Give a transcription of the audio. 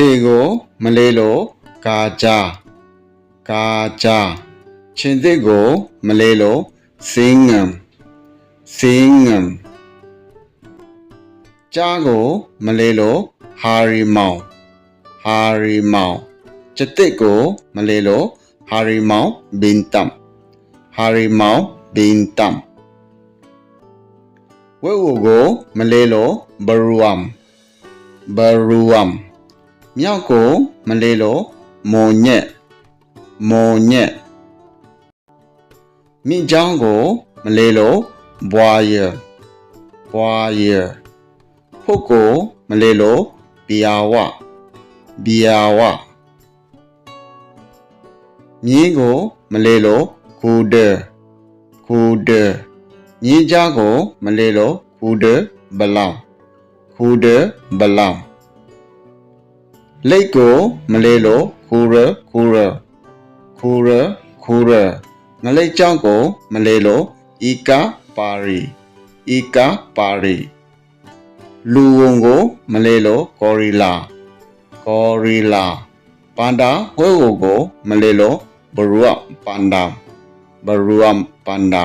ခြေကိုမလေးလို့ကာကြကာကြချင်းသစ်ကိုမလေးလို့စင်းငံစင်းငံကြားကိုမလေးလို့ဟာရီမောင်ဟာရီမောင်ကျက်တစ်ကိုမလေးလို့ဟာရီမောင်ဘင်တမ်ဟာရီမောင်ဘင်တမ်ဝဲဝကိုမလေးလို့ဘရူအမ်ဘရူအမ် မြောက်ကိုမလေးလို့မွန်ညက်မွန်ညက်မြင့်ချောင်းကိုမလေးလို့ဘွာရဘွာရဖုတ်ကိုမလေးလို့ဘီယာဝဘီယာဝမြင်းကိုမလေးလို့ကူဒကူဒမြင်းကြားကိုမလေးလို့ကူဒဘလောင်ကူဒဘလောင် လိတ်ကိုမလေးလို့ခူရခူရခူရခူရငလိတ်ကြောင့်ကိုမလေးလို့ဤကာပါရီဤကာပါရီလူဝုံကိုမလေးလို့ကော်ရီလာကော်ရီလာပန္တာဝဲဝကိုမလေးလို့ဘရူဝပန္တာဘရူဝပန္တာ